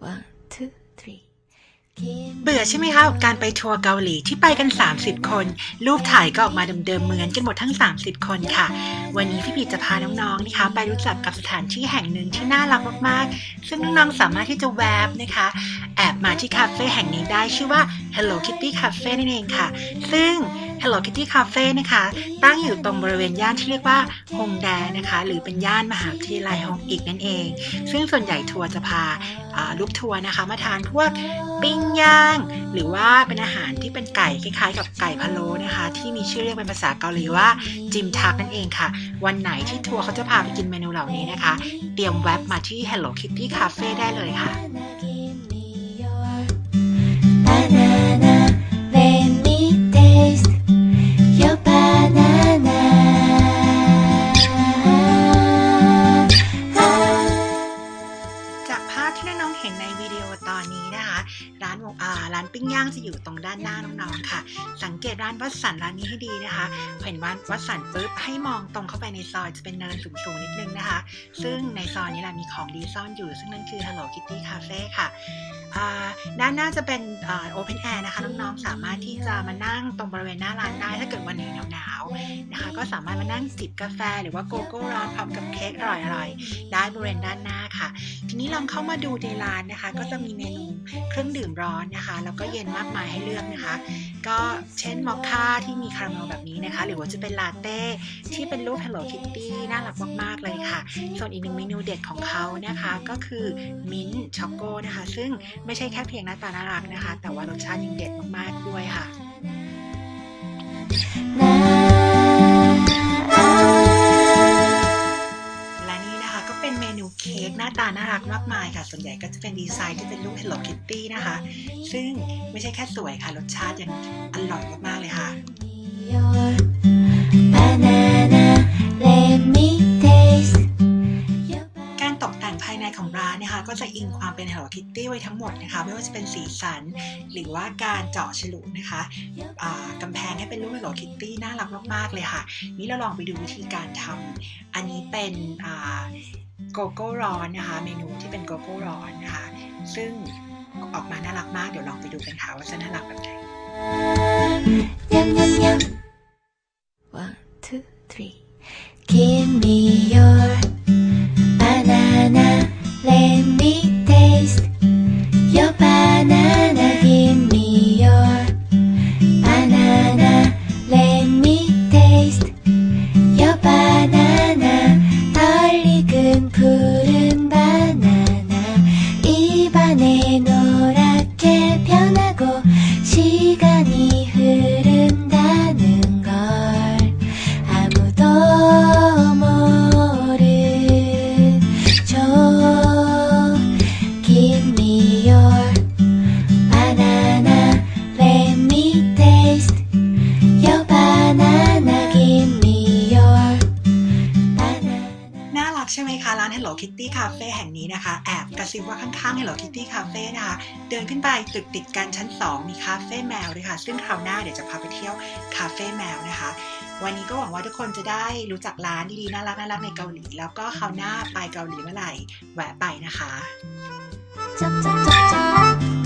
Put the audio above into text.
One, two, three. เบื่อใช่ไหมคะกับการไปทัวร์เกาหลีที่ไปกัน 30 คน รูปถ่ายก็ออกมาเดิมๆเหมือนกันหมดทั้ง 30 คนค่ะวันนี้พี่ปีจะพาน้องๆนะคะ ไปรู้จักกับสถานที่แห่งหนึ่งที่น่ารักมากๆ ซึ่งน้องๆสามารถที่จะแวบนะคะ แอบมาที่คาเฟ่แห่งนี้ได้ชื่อว่า Hello Kitty Cafe นั่นเองค่ะ ซึ่ง Hello Kitty Cafe นะคะ ตั้งอยู่ตรงบริเวณย่านที่เรียกว่าฮงแดนะคะ หรือเป็นย่านมหาวิทยาลัยฮงอีกนั่นเอง ซึ่งส่วนใหญ่ทัวร์จะพาอ่าลูกทัวร์นะคะ มาทานพวกปิ้งย่าง หรือว่าเป็นอาหารที่เป็นไก่คล้ายๆ กับไก่พะโล้นะคะ ที่มีชื่อเรียกเป็นภาษาเกาหลีว่าจิมทักนั่นเองค่ะ วันไหนที่ทัวร์เขาจะพาไปกินเมนูเหล่านี้นะคะ เตรียมแวบมาที่ Hello Kitty Cafe ได้เลยค่ะ เห็นในวิดีโอตอนนี้นะคะ ร้านอ่าร้านปิ้งย่างจะอยู่ตรงด้านหน้าน้องๆค่ะ สังเกตร้านวัดสันร้านนี้ให้ดีนะคะเห็นว่าวัดสันปุ๊บให้มองตรงเข้าไปในซอยจะเป็นเนินสูงๆนิดนึงนะคะ ซึ่งในซอยนี้แหละมีของดีซ่อนอยู่ ซึ่งนั่นคือ Hello Kitty Cafe ค่ะด้านหน้าจะเป็นโอเพนแอร์นะคะน้องๆสามารถที่จะมานั่งตรงบริเวณหน้าร้านได้ถ้าเกิดวันไหนหนาวๆนะคะ ก็สามารถมานั่งจิบกาแฟ หรือว่าโกโก้ร้อนพร้อมกับเค้กอร่อยๆได้บริเวณด้านหน้า ทีนี้ลองเข้ามาดูในร้านนะคะ ก็จะมีเมนูเครื่องดื่มร้อนนะคะ แล้วก็เย็นมากมายให้เลือกนะคะ ก็เช่นมอคค่าที่มีคาราเมลแบบนี้นะคะ หรือว่าจะเป็นลาเต้ที่เป็นรูป Hello Kitty น่ารักมากๆเลยค่ะ ส่วนอีกหนึ่งเมนูเด็ดของเขานะคะก็คือมิ้นช็อกโกนะคะ ซึ่งไม่ใช่แค่เพียงหน้าตาน่ารักนะคะ แต่ว่ารสชาติยังเด็ดมากๆด้วยค่ะ ก็เป็นเมนูเค้กหน้าตาน่ารักมากมายค่ะ ส่วนใหญ่ก็จะเป็นดีไซน์ที่เป็นรูป Hello Kitty นะคะ ซึ่งไม่ใช่แค่สวยค่ะ รสชาติยังอร่อยมากๆเลยค่ะ นะคะ ก็จะอิงความเป็น Hello Kitty ไว้ทั้งหมดนะคะ ไม่ว่าจะเป็นสีสัน หรือว่าการเจาะฉลุนะคะอ่ากำแพงให้เป็นรูป Hello Kitty น่ารักมากๆเลยค่ะ นี่เราลองไปดูวิธีการทำอันนี้เป็นโกโก้ร้อนนะคะ เมนูที่เป็นโกโก้ร้อนนะคะ ซึ่งออกมาน่ารักมาก เดี๋ยวลองไปดูกันค่ะว่าจะน่ารักแบบไหน One, two, three. Give me your ใช่ไหมคะ ร้าน Hello Kitty Cafe แห่งนี้นะคะ แอบกระซิบว่าข้างๆ Hello Kitty Cafe นะคะ เดินขึ้นไปตึกติดกันชั้น 2 มีคาเฟ่แมวด้วยค่ะ ซึ่งคราวหน้าเดี๋ยวจะพาไปเที่ยวคาเฟ่แมวนะคะ วันนี้ก็หวังว่าทุกคนจะได้รู้จักร้านดีๆ น่ารักน่ารักในเกาหลี แล้วก็คราวหน้าไปเกาหลีเมื่อไหร่แวะไปนะคะจับจับจั